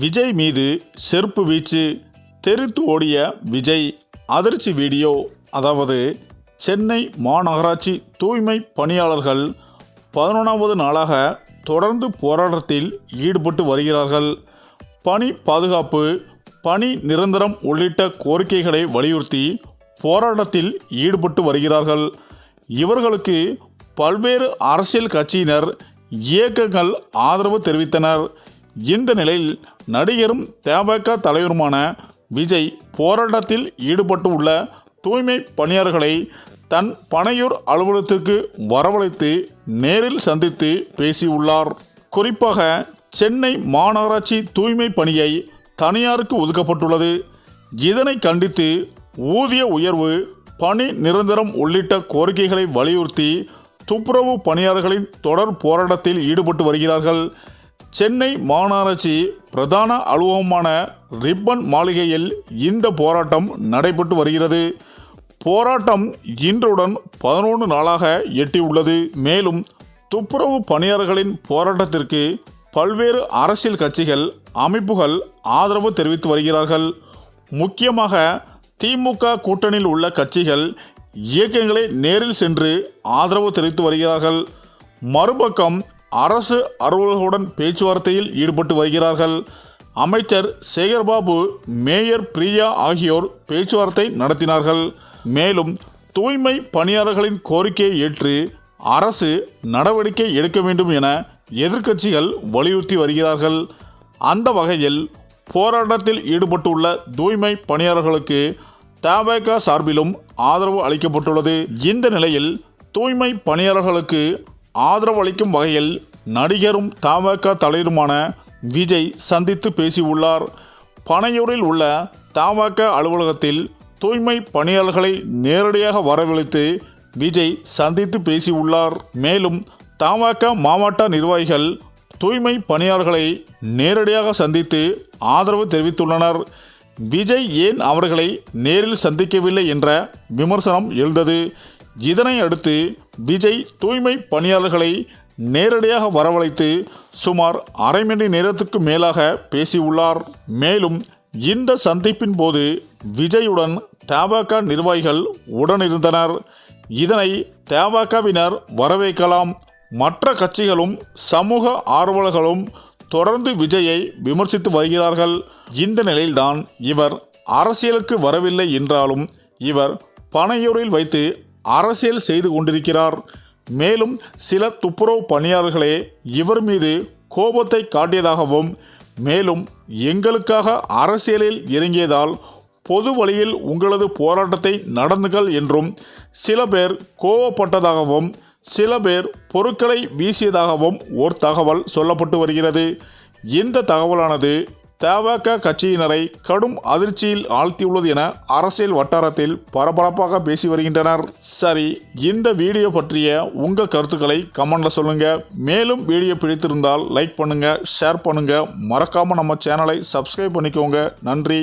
விஜய் மீது செருப்பு வீச்சு தெரித்து ஓடிய விஜய் அதிர்ச்சி வீடியோ அதாவது சென்னை மாநகராட்சி தூய்மை பணியாளர்கள் பதினொன்றாவது நாளாக தொடர்ந்து போராட்டத்தில் ஈடுபட்டு வருகிறார்கள். பணி பாதுகாப்பு பணி நிரந்தரம் உள்ளிட்ட கோரிக்கைகளை வலியுறுத்தி போராட்டத்தில் ஈடுபட்டு வருகிறார்கள். இவர்களுக்கு பல்வேறு அரசியல் கட்சியினர் இயக்கங்கள் ஆதரவு தெரிவித்தனர். இந்த நிலையில் நடிகரும் தேபக தலைவருமான விஜய் போராட்டத்தில் ஈடுபட்டு உள்ள தூய்மை பணியாளர்களை தன் பனையூர் அலுவலகத்திற்கு வரவழைத்து நேரில் சந்தித்து பேசியுள்ளார். குறிப்பாக சென்னை மாநகராட்சி தூய்மை பணியை தனியாருக்கு ஒதுக்கப்பட்டுள்ளது. இதனை கண்டித்து ஊதிய உயர்வு பணி நிரந்தரம் உள்ளிட்ட கோரிக்கைகளை வலியுறுத்தி துப்புரவு பணியாளர்களின் தொடர் போராட்டத்தில் ஈடுபட்டு வருகிறார்கள். சென்னை மாநகராட்சி பிரதான அலுவலகமான ரிப்பன் மாளிகையில் இந்த போராட்டம் நடைபெற்று வருகிறது. போராட்டம் இன்றுடன் பதினொன்று நாளாக எட்டியுள்ளது. மேலும் துப்புரவு பணியாளர்களின் போராட்டத்திற்கு பல்வேறு அரசியல் கட்சிகள் அமைப்புகள் ஆதரவு தெரிவித்து வருகிறார்கள். முக்கியமாக திமுக கூட்டணியில் உள்ள கட்சிகள் இயக்கங்களை நேரில் சென்று ஆதரவு தெரிவித்து வருகிறார்கள். மறுபக்கம் அரசு அலுவலர்களுடன் பேச்சுவார்த்தையில் ஈடுபட்டு வருகிறார்கள். அமைச்சர் சேகர்பாபு மேயர் பிரியா ஆகியோர் பேச்சுவார்த்தை நடத்தினார்கள். மேலும் தூய்மை பணியாளர்களின் கோரிக்கையை ஏற்று அரசு நடவடிக்கை எடுக்க வேண்டும் என எதிர்க்கட்சிகள் வலியுறுத்தி வருகிறார்கள். அந்த வகையில் போராட்டத்தில் ஈடுபட்டுள்ள தூய்மை பணியாளர்களுக்கு தபக சார்பிலும் ஆதரவு அளிக்கப்பட்டுள்ளது. இந்த நிலையில் தூய்மை பணியாளர்களுக்கு ஆதரவளிக்கும் வகையில் நடிகரும் தமாக தலைவருமான விஜய் சந்தித்து பேசியுள்ளார். பனையூரில் உள்ள தமாக அலுவலகத்தில் தூய்மை பணியாளர்களை நேரடியாக வரவழைத்து விஜய் சந்தித்து பேசியுள்ளார். மேலும் தமாக மாவட்ட நிர்வாகிகள் தூய்மை பணியாளர்களை நேரடியாக சந்தித்து ஆதரவு தெரிவித்துள்ளனர். விஜய் ஏன் அவர்களை நேரில் சந்திக்கவில்லை என்ற விமர்சனம் எழுந்தது. இதனை அடுத்து விஜய் தூய்மை பணியாளர்களை நேரடியாக வரவழைத்து சுமார் அரை மணி நேரத்துக்கு மேலாக பேசியுள்ளார். மேலும் இந்த சந்திப்பின் போது விஜயுடன் தபாக நிர்வாகிகள் உடனிருந்தனர். இதனை தபாகவினர் வரவேற்கலாம். மற்ற கட்சிகளும் சமூக ஆர்வலர்களும் தொடர்ந்து விஜயை விமர்சித்து வருகிறார்கள். இந்த நிலையில்தான் இவர் அரசியலுக்கு வரவில்லை என்றாலும் இவர் பனையூரில் வைத்து அரசியல் செய்து கொண்டிருக்கிறார். மேலும் சில துப்புரவு பணியாளர்களே இவர் மீது கோபத்தை காட்டியதாகவும் மேலும் எங்களுக்காக அரசியலில் இறங்கியதால் பொது வழியில் உங்களது போராட்டத்தை நடந்துகள் என்றும் சில பேர் கோவப்பட்டதாகவும் சில பேர் பொருட்களை வீசியதாகவும் ஒரு தகவல் சொல்லப்பட்டு வருகிறது. இந்த தகவலானது தவக கட்சியினரை கடும் அதிர்ச்சியில் ஆழ்த்தியுள்ளது என அரசியல் வட்டாரத்தில் பரபரப்பாக பேசி வருகின்றனர். சரி இந்த வீடியோ பற்றிய உங்கள் கருத்துக்களை கமெண்ட்ல சொல்லுங்க. மேலும் வீடியோ பிடித்திருந்தால் லைக் பண்ணுங்க ஷேர் பண்ணுங்க. மறக்காம நம்ம சேனலை சப்ஸ்கிரைப் பண்ணிக்கோங்க. நன்றி.